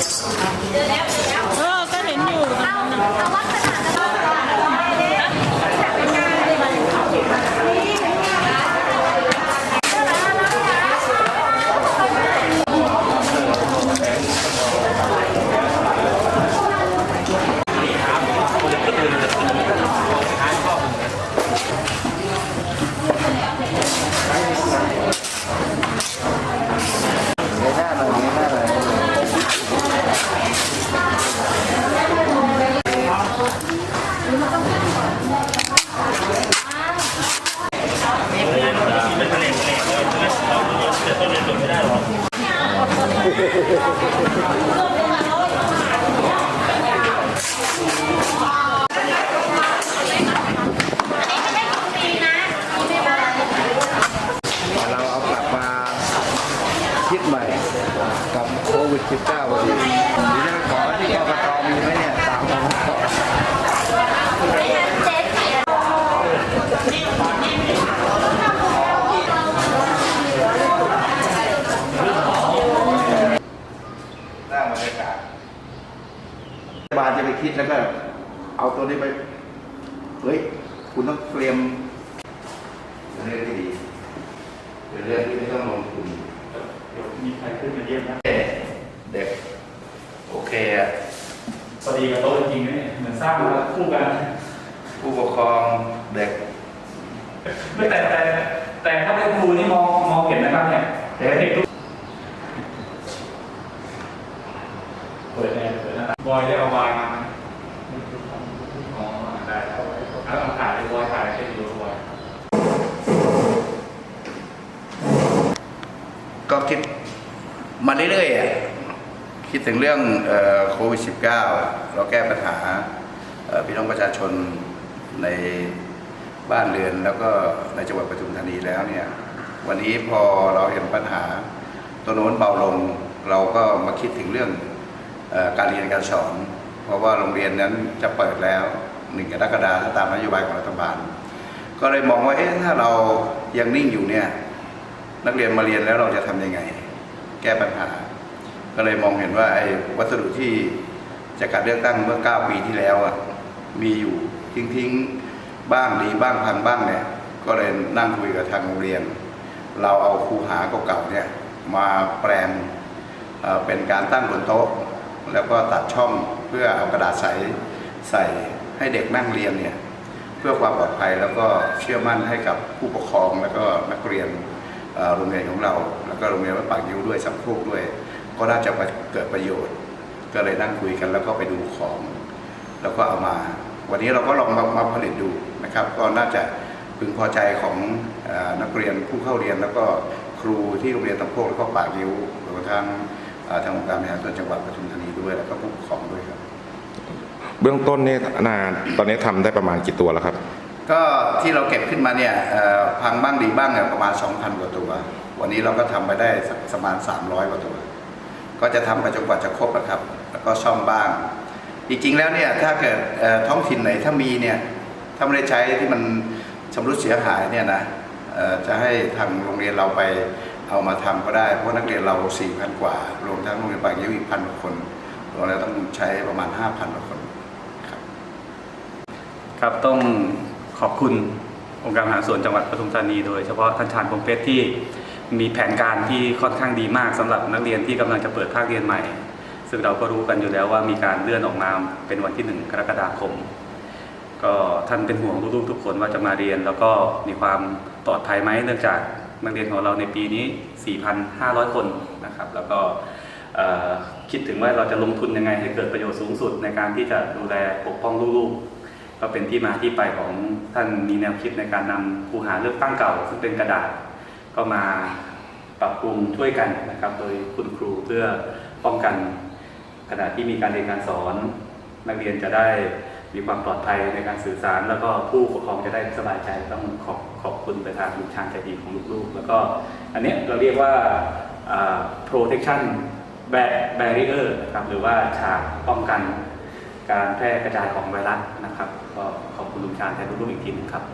Gracias. คิดใหม่กับโควิด -19 วันนี้ดี๋ยวจะขอที่กกตมีไหมเนี่ยตามกกตสร้างบรรยากาศรัฐบาลจะไปคิดแล้วก็เอาตัวนี้ไป เฮ้ย คุณต้องเตรียมเรื่องที่ดี เป็นเรื่องที่ไม่ต้องลงทุน มีใครขึ้นมา เยี่ยมนะเด็กโอเคอะพอดีกับโต๊ะจริงๆนะเนี่ยเหมือนสร้างมาคู่กัน ผู้ปกครองเด็กไม่แต่แต่แต่ถ้าเป็นครูนี่มองมองเห็นนะครับเนี่ยแต่เด็กทุกเปิดแอร์เปิดหน้าต่างบอยได้เอาวายมาไหมอ๋อได้เอาไว้เอาเอาถ่ายเลยบอยถ่ายให้ดูบอยก็คิด มาเรื่อยๆคิดถึงเรื่องโควิด -19 เราแก้ปัญหาพี่น้องประชาชนในบ้านเรือนแล้วก็ในจังหวัดปทุมธานีแล้วเนี่ยวันนี้พอเราเห็นปัญหาตัวโน้นเบาลง เราก็มาคิดถึงเรื่องอการเรียนการสอน เพราะว่าโรงเรียนนั้นจะเปิดแล้วหนึ่งกรกฎาคมตามนโยบายของรัฐบาล ก็เลยมองว่าเอ๊ะถ้าเรายังนิ่งอยู่เนี่ยนักเรียนมาเรียนแล้วเราจะทำยังไง แก้ปัญหา ก็เลยมองเห็นว่าไอ้วัสดุที่จากการเลือกตั้งเมื่อ 9 ปีที่แล้วอะมีอยู่ทิ้งๆบ้างดีบ้างพังบ้างเนี่ยก็เลยนั่งคุยกับทางโรงเรียน เราเอาครูหาเก่าๆเนี่ยมาแปลงเป็นการตั้งบนโต๊ะ แล้วก็ตัดช่องเพื่อเอากระดาษใสใส่ให้เด็กนั่งเรียนเนี่ยเพื่อความปลอดภัยแล้วก็เชื่อมั่นให้กับผู้ปกครองแล้วก็นักเรียน โรงเรียนของเรา แล้วก็โรงเรียนวัดปากยิ้วด้วยสัมโคกด้วย ก็น่าจะเกิดประโยชน์ ก็เลยนั่งคุยกันแล้วก็ไปดูของ แล้วก็เอามา วันนี้เราก็ลองมามาผลิตดูนะครับ ก็น่าจะพึงพอใจของอนักเรียนผู้เข้าเรียน แล้วก็ครูที่โรงเรียนตำโคกแล้วก็ปากยิ้วรวมทั้งทางองค์การบริหารส่วนจังหวัดปทุมธานีด้วย แล้วก็ผู้ปกครองด้วยครับ เบื้องต้นนี่นาตอนนี้ทำได้ประมาณกี่ตัวแล้วครับ ก็ที่เราเก็บขึ้นมาเนี่ยพังบ้างดีบ้างเนี่ยประมาณ 2,000 กว่าตัว วันนี้เราก็ทำไปได้สักประมาณ 300 กว่าตัว ก็จะทำไปจนกว่าจะครบนะครับ แล้วก็ซ่อมบ้าง จริงๆแล้วเนี่ยถ้าเกิดท้องถิ่นไหนถ้ามีเนี่ยถ้าไม่ได้ใช้ที่มันชำรุดเสียหายเนี่ยนะจะให้ทางโรงเรียนเราไปเอามาทำก็ได้ เพราะนักเรียนเรา 4,000 กว่ารวมทั้งโรงเรียนบางยิ้วอีกพันกว่าคนเรวมแล้วต้องใช้ประมาณ 5,000กว่าคนครับครับต้อง ขอบคุณองค์การบริหาส่วนจังหวัดปทุมธานีโดยเฉพาะท่านชาญพงเพชรที่มีแผนการที่ค่อนข้างดีมากสำหรับนักเรียนที่กำลังจะเปิดภาคเรียนใหม่ ซึ่งเราก็รู้กันอยู่แล้วว่ามีการเลื่อนออกมาเป็นวันที่ 1 กรกฎาคม ก็ท่านเป็นห่วงลูกๆทุกคนว่าจะมาเรียน แล้วก็มีความปลอดภัยไหมเนื่องจากนักเรียนของเราในปีนี้ 4,500 คนนะครับ แล้วก็คิดถึงว่าเราจะลงทุนยังไงให้เกิดประโยชน์สูงสุดในการที่จะดูแลปกป้องลูกๆ ก็เป็นที่มาที่ไปของท่านมีแนวคิดในการนำคูหาเลือกตั้งเก่า ซึ่งเป็นกระดาษก็มาปรับปรุงช่วยกันนะครับ โดยคุณครูเพื่อป้องกันขณะที่มีการเรียนการสอน นักเรียนจะได้มีความปลอดภัยในการสื่อสาร แล้วก็ผู้ปกครองจะได้สบายใจต้องขอบขอบคุณไปทางลูกชางใจดีของลูกๆ แล้วก็อันเนี้ยเราเรียกว่า protection bar- barrier นะครับหรือว่าฉากป้องกัน การแพร่กระจายของไวรัสนะครับ ก็ขอบคุณลุงชาญแทนลูกๆอีกทีหนึงครับ